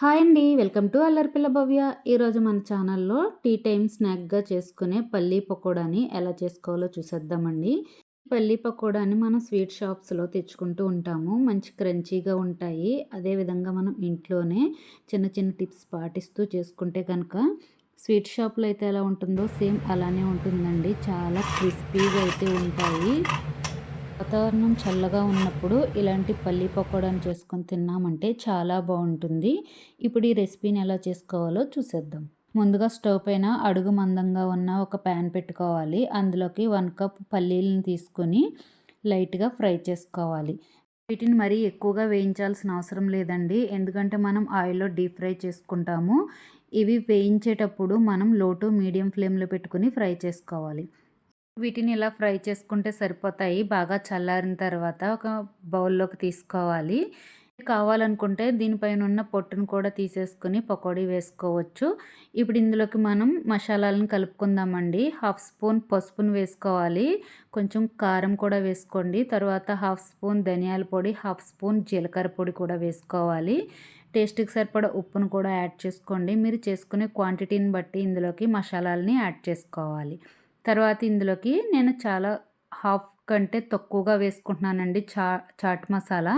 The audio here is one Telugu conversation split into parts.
హాయ్ అండి వెల్కమ్ టు అల్లరిపిల్ల భవ్య. ఈరోజు మన ఛానల్లో టీ టైం స్నాక్గా చేసుకునే పల్లీ పకోడాని ఎలా చేసుకోవాలో చూసేద్దామండి. పల్లీ పకోడాని మనం స్వీట్ షాప్స్లో తెచ్చుకుంటూ ఉంటాము. మంచి క్రంచీగా ఉంటాయి. అదేవిధంగా మనం ఇంట్లోనే చిన్న చిన్న టిప్స్ పాటిస్తూ చేసుకుంటే కనుక స్వీట్ షాప్లో అయితే ఎలా ఉంటుందో సేమ్ అలానే ఉంటుందండి. చాలా క్రిస్పీగా అయితే ఉంటాయి. వాతావరణం చల్లగా ఉన్నప్పుడు ఇలాంటి పల్లీ పకోడాను చేసుకొని తిన్నామంటే చాలా బాగుంటుంది. ఇప్పుడు ఈ రెసిపీని ఎలా చేసుకోవాలో చూసేద్దాం. ముందుగా స్టవ్ పైన అడుగు మందంగా ఉన్న ఒక ప్యాన్ పెట్టుకోవాలి. అందులోకి వన్ కప్ పల్లీలను తీసుకొని లైట్గా ఫ్రై చేసుకోవాలి. వీటిని మరీ ఎక్కువగా వేయించాల్సిన అవసరం లేదండి. ఎందుకంటే మనం ఆయిల్లో డీప్ ఫ్రై చేసుకుంటాము. ఇవి వేయించేటప్పుడు మనం లో టు మీడియం ఫ్లేమ్లో పెట్టుకుని ఫ్రై చేసుకోవాలి. వీటిని ఇలా ఫ్రై చేసుకుంటే సరిపోతాయి. బాగా చల్లారిన తర్వాత ఒక బౌల్లోకి తీసుకోవాలి. కావాలనుకుంటే దీనిపైన ఉన్న పొట్టును కూడా తీసేసుకుని పకోడీ వేసుకోవచ్చు. ఇప్పుడు ఇందులోకి మనం మసాలాలను కలుపుకుందామండి. హాఫ్ స్పూన్ పసుపును వేసుకోవాలి. కొంచెం కారం కూడా వేసుకోండి. తర్వాత హాఫ్ స్పూన్ ధనియాల పొడి హాఫ్ స్పూన్ జీలకర్ర పొడి కూడా వేసుకోవాలి. టేస్ట్కి సరిపడా ఉప్పును కూడా యాడ్ చేసుకోండి. మీరు చేసుకునే క్వాంటిటీని బట్టి ఇందులోకి మసాలాలని యాడ్ చేసుకోవాలి. తర్వాత ఇందులోకి నేను చాలా హాఫ్ కంటే తక్కువగా వేసుకుంటున్నానండి చా చాట్ మసాలా.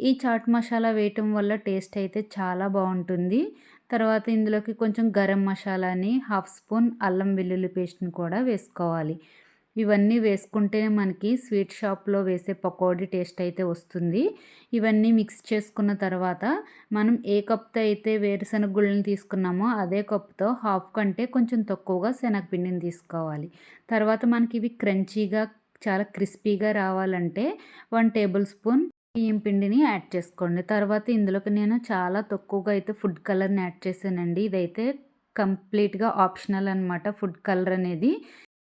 ఈ చాట్ మసాలా వేయటం వల్ల టేస్ట్ అయితే చాలా బాగుంటుంది. తర్వాత ఇందులోకి కొంచెం గరం మసాలాని హాఫ్ స్పూన్ అల్లం వెల్లుల్లి పేస్ట్ని కూడా వేసుకోవాలి. ఇవన్నీ వేసుకుంటేనే మనకి స్వీట్ షాప్లో వేసే పకోడీ టేస్ట్ అయితే వస్తుంది. ఇవన్నీ మిక్స్ చేసుకున్న తర్వాత మనం ఏ కప్తో అయితే వేరుశనగ గుళ్ళని తీసుకున్నామో అదే కప్తో హాఫ్ కంటే కొంచెం తక్కువగా శనగపిండిని తీసుకోవాలి. తర్వాత మనకి ఇవి క్రంచీగా చాలా క్రిస్పీగా రావాలంటే వన్ టేబుల్ స్పూన్ బియ్యం పిండిని యాడ్ చేసుకోండి. తర్వాత ఇందులోకి నేను చాలా తక్కువగా అయితే ఫుడ్ కలర్ని యాడ్ చేశానండి. ఇదైతే కంప్లీట్గా ఆప్షనల్ అనమాట ఫుడ్ కలర్ అనేది.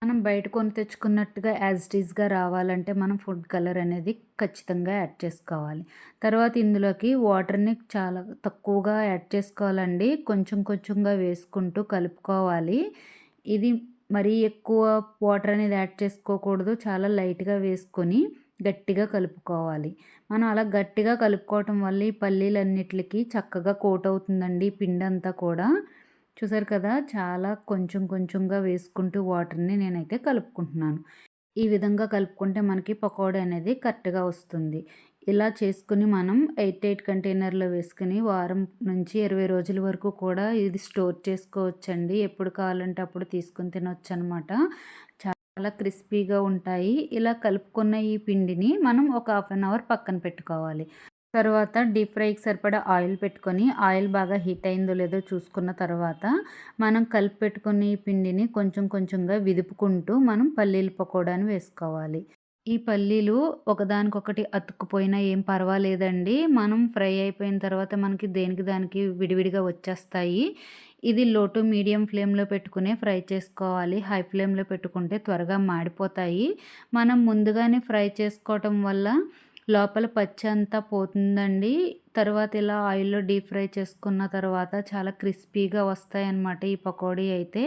మనం బయట కొని తెచ్చుకున్నట్టుగా యాజ్ టీజ్గా రావాలంటే మనం ఫుడ్ కలర్ అనేది ఖచ్చితంగా యాడ్ చేసుకోవాలి. తర్వాత ఇందులోకి వాటర్ని చాలా తక్కువగా యాడ్ చేసుకోవాలండి. కొంచెం కొంచెంగా వేసుకుంటూ కలుపుకోవాలి. ఇది మరీ ఎక్కువ వాటర్ అనేది యాడ్ చేసుకోకూడదు. చాలా లైట్గా వేసుకొని గట్టిగా కలుపుకోవాలి. మనం అలా గట్టిగా కలుపుకోవటం వల్ల ఈ పల్లీలన్నిటికి చక్కగా కోట్ అవుతుందండి. పిండి అంతా కూడా. చూసారు కదా! చాలా కొంచెం కొంచెంగా వేసుకుంటూ వాటర్ని నేనైతే కలుపుకుంటున్నాను. ఈ విధంగా కలుపుకుంటే మనకి పకోడీ అనేది కరెక్ట్గా వస్తుంది. ఇలా చేసుకుని మనం ఎయిట్ ఎయిట్ కంటైనర్లో వేసుకుని వారం నుంచి ఇరవై రోజుల వరకు కూడా ఇది స్టోర్ చేసుకోవచ్చండి. ఎప్పుడు కావాలంటే అప్పుడు తీసుకుని తినొచ్చు అనమాట చాలా క్రిస్పీగా ఉంటాయి. ఇలా కలుపుకున్న ఈ పిండిని మనం ఒక హాఫ్ అన్ అవర్ పక్కన పెట్టుకోవాలి. తర్వాత డీప్ ఫ్రైకి సరిపడా ఆయిల్ పెట్టుకొని ఆయిల్ బాగా హీట్ అయిందో లేదో చూసుకున్న తర్వాత మనం కలిపి పెట్టుకుని పిండిని కొంచెం కొంచెంగా విదుపుకుంటూ మనం పల్లీలు పకోడాని వేసుకోవాలి. ఈ పల్లీలు ఒకదానికొకటి అతుక్కుపోయినా ఏం పర్వాలేదండి. మనం ఫ్రై అయిపోయిన తర్వాత మనకి దేనికి దానికి విడివిడిగా వచ్చేస్తాయి. ఇది లో టు మీడియం ఫ్లేమ్లో పెట్టుకునే ఫ్రై చేసుకోవాలి. హై ఫ్లేమ్లో పెట్టుకుంటే త్వరగా మాడిపోతాయి. మనం ముందుగానే ఫ్రై చేసుకోవటం వల్ల లోపల పచ్చి అంతా పోతుందండి. తర్వాత ఇలా ఆయిల్లో డీప్ ఫ్రై చేసుకున్న తర్వాత చాలా క్రిస్పీగా వస్తాయన్నమాట ఈ పకోడీ అయితే.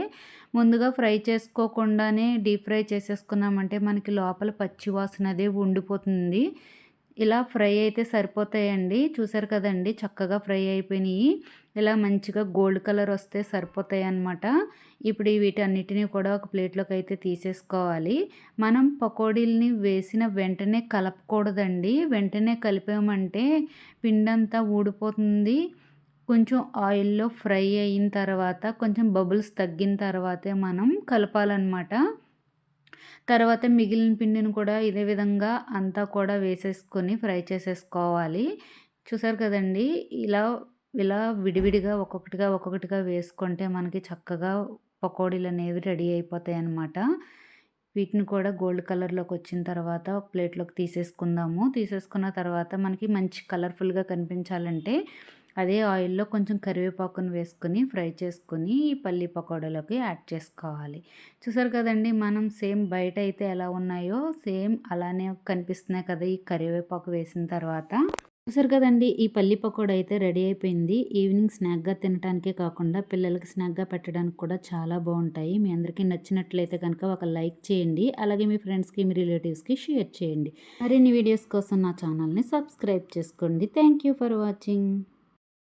ముందుగా ఫ్రై చేసుకోకుండానే డీప్ ఫ్రై చేసేసుకున్నామంటే మనకి లోపల పచ్చి వాసన అదే ఉండిపోతుంది. ఇలా ఫ్రై అయితే సరిపోతాయండి. చూసారు కదండి? చక్కగా ఫ్రై అయిపోయినాయి. ఇలా మంచిగా గోల్డ్ కలర్ వస్తే సరిపోతాయి అన్నమాట ఇప్పుడు వీటన్నిటిని కూడా ఒక ప్లేట్లోకి అయితే తీసేసుకోవాలి. మనం పకోడీలని వేసిన వెంటనే కలపకూడదండి. వెంటనే కలిపామంటే పిండంతా ఊడిపోతుంది. కొంచెం ఆయిల్లో ఫ్రై అయిన తర్వాత కొంచెం బబుల్స్ తగ్గిన తర్వాతే మనం కలపాలన్నమాట. తర్వాత మిగిలిన పిండిని కూడా ఇదే విధంగా అంతా కూడా వేసేసుకొని ఫ్రై చేసేసుకోవాలి. చూసారు కదండి? ఇలా ఇలా విడివిడిగా ఒక్కొక్కటిగా ఒక్కొక్కటిగా వేసుకుంటే మనకి చక్కగా పకోడీలు అనేవి రెడీ అయిపోతాయి అన్నమాట. వీటిని కూడా గోల్డ్ కలర్లోకి వచ్చిన తర్వాత ప్లేట్లోకి తీసేసుకుందాము. తీసేసుకున్న తర్వాత మనకి మంచి కలర్ఫుల్గా కనిపించాలంటే అదే ఆయిల్లో కొంచెం కరివేపాకును వేసుకుని ఫ్రై చేసుకుని ఈ పల్లి పకోడలోకి యాడ్ చేసుకోవాలి. చూసారు కదండి మనం సేమ్ బయట అయితే ఎలా ఉన్నాయో సేమ్ అలానే కనిపిస్తున్నాయి కదా ఈ కరివేపాకు వేసిన తర్వాత. చూసారు కదండి ఈ పల్లి పకోడ అయితే రెడీ అయిపోయింది. ఈవినింగ్ స్నాక్గా తినడానికే కాకుండా పిల్లలకి స్నాక్గా పెట్టడానికి కూడా చాలా బాగుంటాయి. మీ అందరికీ నచ్చినట్లయితే కనుక ఒక లైక్ చేయండి అలాగే మీ ఫ్రెండ్స్కి మీ రిలేటివ్స్కి షేర్ చేయండి. మరిన్ని వీడియోస్ కోసం నా ఛానల్ని సబ్స్క్రైబ్ చేసుకోండి. Thank for watching.